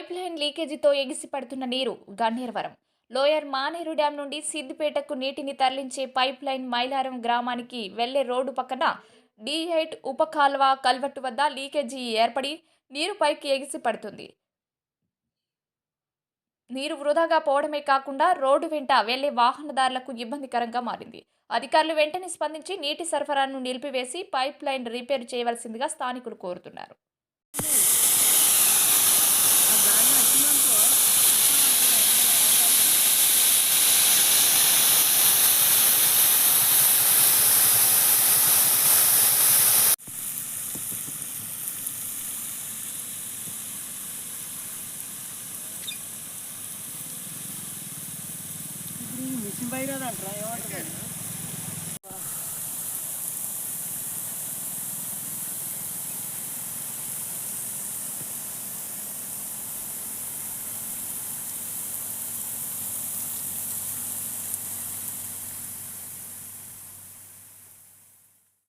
Pipe line లీకేజీతో ఎగిసిపడుతున్న నీరు Ganneravaram. Lower Maneru dam నుండి సిద్దిపేటకు నీటిని తరలించే పైప్ లైన్ మైలారం గ్రామానికి వెళ్ళే రోడ్డు పక్కన డిహైట్ ఉపకాల్వ కల్వట్టు వద్ద లీకేజీ ఏర్పడి నీరు పైకి ఎగిసిపడుతుంది. నీరు వృధాగా పోవడమే కాకుండా రోడ్డు వెంట వెళ్ళే వాహనదారులకు ఇబ్బందికరంగా మారింది. అధికారులు వెంటనే స్పందించి నీటి సరఫరాను నిలిపివేసి పైప్ లైన్ రిపేర్ చేయవలసిందిగా స్థానికులు కోరుతున్నారు. మిషన్ బయట అంటారా ఏమంటారు?